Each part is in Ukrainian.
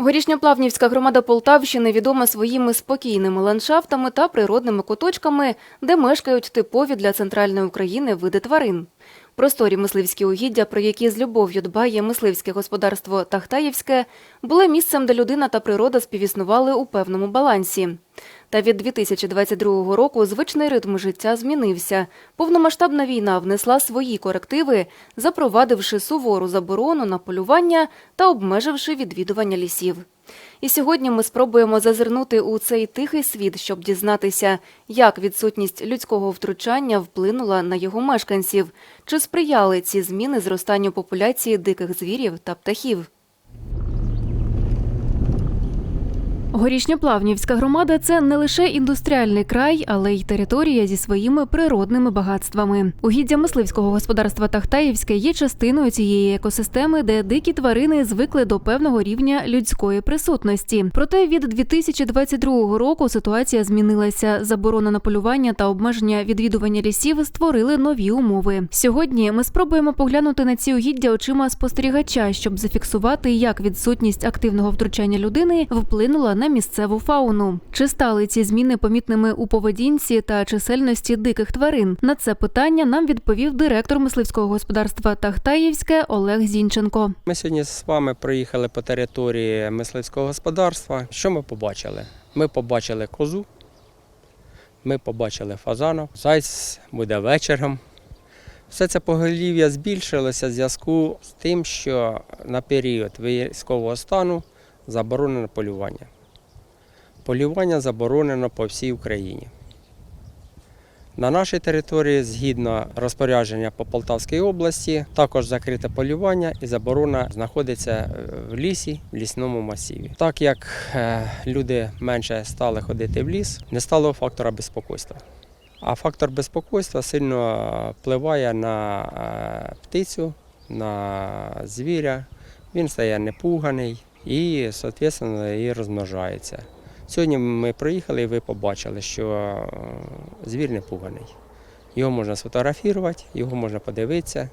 Горішньоплавнівська громада Полтавщини відома своїми спокійними ландшафтами та природними куточками, де мешкають типові для центральної України види тварин. Просторі мисливські угіддя, про які з любов'ю дбає мисливське господарство Тахтаївське, були місцем, де людина та природа співіснували у певному балансі. Та від 2022 року звичний ритм життя змінився. Повномасштабна війна внесла свої корективи, запровадивши сувору заборону на полювання та обмеживши відвідування лісів. І сьогодні ми спробуємо зазирнути у цей тихий світ, щоб дізнатися, як відсутність людського втручання вплинула на його мешканців, чи сприяли ці зміни зростанню популяції диких звірів та птахів. Горішньоплавнівська громада це не лише індустріальний край, але й територія зі своїми природними багатствами. Угіддя мисливського господарства Тахтаївське є частиною цієї екосистеми, де дикі тварини звикли до певного рівня людської присутності. Проте від 2022 року ситуація змінилася. Заборона на полювання та обмеження відвідування лісів створили нові умови. Сьогодні ми спробуємо поглянути на ці угіддя очима спостерігача, щоб зафіксувати, як відсутність активного втручання людини вплинула на місцеву фауну. Чи стали ці зміни помітними у поведінці та чисельності диких тварин? На це питання нам відповів директор мисливського господарства Тахтаївське Олег Зінченко. Ми сьогодні з вами проїхали по території мисливського господарства. Що ми побачили? Ми побачили козу, ми побачили фазанок, зайць буде вечором. Все це поголів'я збільшилося в зв'язку з тим, що на період військового стану заборонено полювання. Полювання заборонено по всій Україні. На нашій території, згідно розпорядження по Полтавській області, також закрите полювання і заборона знаходиться е, в лісі, в лісному масиві. Так як е, люди менше стали ходити в ліс, не стало фактора безпокойства. А фактор безпокойства сильно впливає на е, птицю, на звіря. Він стає непуганий і, соответственно, і розмножається. Сьогодні ми приїхали і ви побачили, що е, звір не пуганий. Його можна сфотографувати, його можна подивитися.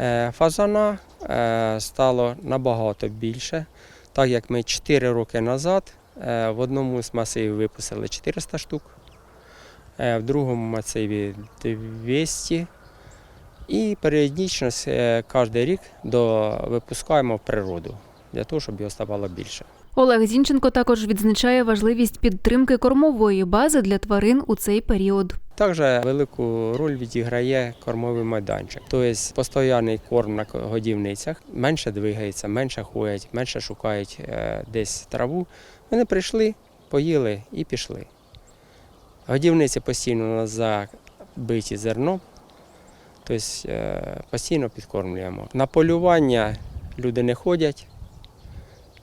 Е, Фазана е, стало набагато більше, так як ми 4 роки назад в одному з масивів випустили 400 штук, в другому масиві 200. І періодично кожен рік випускаємо в природу для того, щоб його ставало більше. Олег Зінченко також відзначає важливість підтримки кормової бази для тварин у цей період. Також велику роль відіграє кормовий майданчик. Тобто постійний корм на годівницях менше двигається, менше ходять, менше шукають е, десь траву. Вони прийшли, поїли і пішли. Годівниці постійно забиті зерном, тобто е, постійно підкормлюємо. На полювання люди не ходять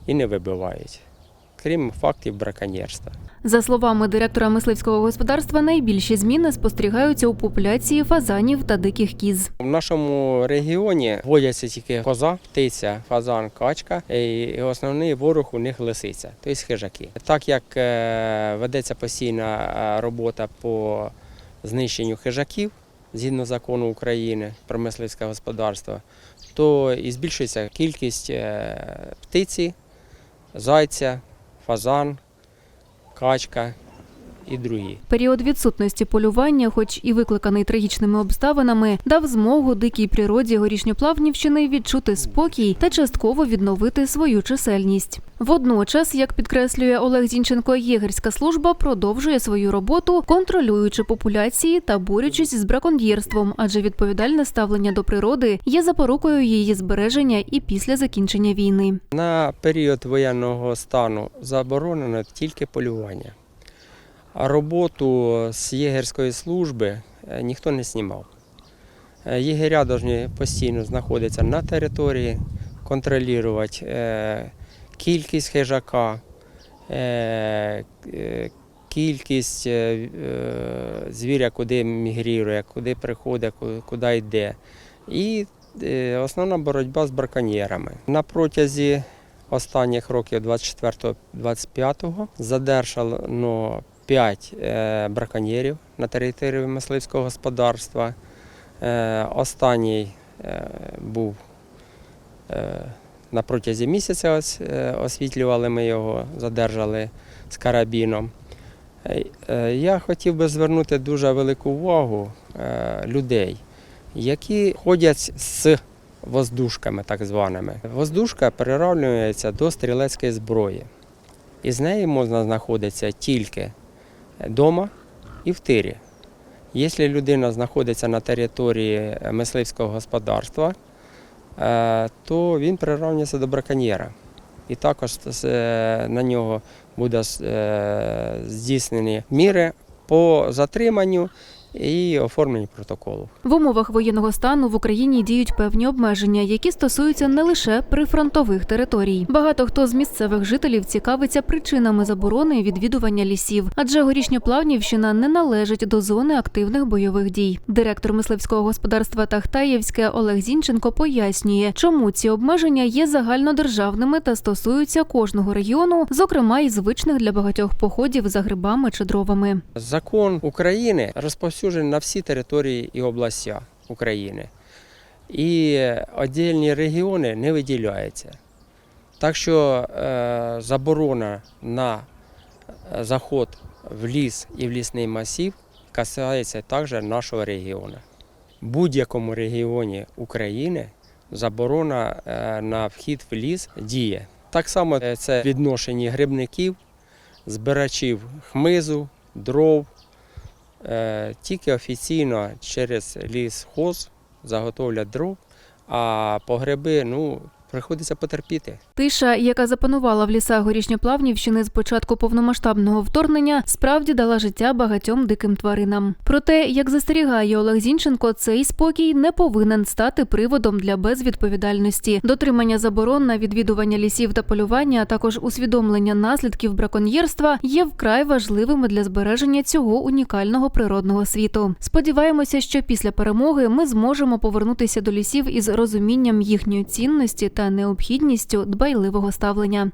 і не вибивають, крім фактів браконьєрства. За словами директора мисливського господарства, найбільші зміни спостерігаються у популяції фазанів та диких кіз. В нашому регіоні водяться тільки коза, птиця, фазан, качка, і основний ворог у них лисиця, тобто хижаки. Так як е, ведеться постійна е, робота по знищенню хижаків згідно закону України про мисливське господарство, то і збільшується кількість е, птиці, зайця, фазан, качка і другі. Період відсутності полювання, хоч і викликаний трагічними обставинами, дав змогу дикій природі горішньоплавнівщини відчути спокій та частково відновити свою чисельність. Водночас, як підкреслює Олег Зінченко, єгерська служба продовжує свою роботу, контролюючи популяції та борючись з браконьєрством, адже відповідальне ставлення до природи є запорукою її збереження і після закінчення війни. На період воєнного стану заборонено тільки полювання. Роботу з єгерської служби е, ніхто не знімав. Е, Єгеря повинні постійно знаходитися на території, контролювати е, кількість хижака, кількість звіря, куди мігрірує, куди приходить, куди йде. І основна боротьба з браконьєрами. На протязі останніх років 24-25 задержано 5 е, браконьєрів на території мисливського господарства. Е, Останній е, був На протязі місяця освітлювали ми його, задержали з карабіном. Я хотів би звернути дуже велику увагу людей, які ходять з воздушками, так званими. Воздушка переравнюється до стрілецької зброї. І з нею можна знаходитися тільки вдома і в тирі. Якщо людина знаходиться на території мисливського господарства, е, то він приравнюється до браконьєра. І також е, на нього буде е, здійснені міри по затриманню і оформленню протоколу. В умовах воєнного стану в Україні діють певні обмеження, які стосуються не лише прифронтових територій. Багато хто з місцевих жителів цікавиться причинами заборони відвідування лісів, адже горішньоплавнівщина не належить до зони активних бойових дій. Директор мисливського господарства Тахтаєвське Олег Зінченко пояснює, чому ці обмеження є загальнодержавними та стосуються кожного регіону, зокрема і звичних для багатьох походів за грибами чи дровами. Закон України розповсюджений на всі території і області України. І віддільні регіони не виділяються. Так що е, заборона на е, заход в ліс і в лісний масів касається також нашого регіону. В будь-якому регіоні України заборона е, на вхід в ліс діє. Так само е, це відношення грибників, збирачів хмизу, дров. Е, Тільки офіційно через лісхоз заготовлять дров, а по гриби ну, приходиться потерпіти. Тиша, яка запанувала в лісах горішньоплавнівщини з початку повномасштабного вторгнення, справді дала життя багатьом диким тваринам. Проте, як застерігає Олег Зінченко, цей спокій не повинен стати приводом для безвідповідальності. Дотримання заборон на відвідування лісів та полювання, а також усвідомлення наслідків браконьєрства є вкрай важливими для збереження цього унікального природного світу. Сподіваємося, що після перемоги ми зможемо повернутися до лісів із розумінням їхньої цінності та необхідністю дбайливого ставлення.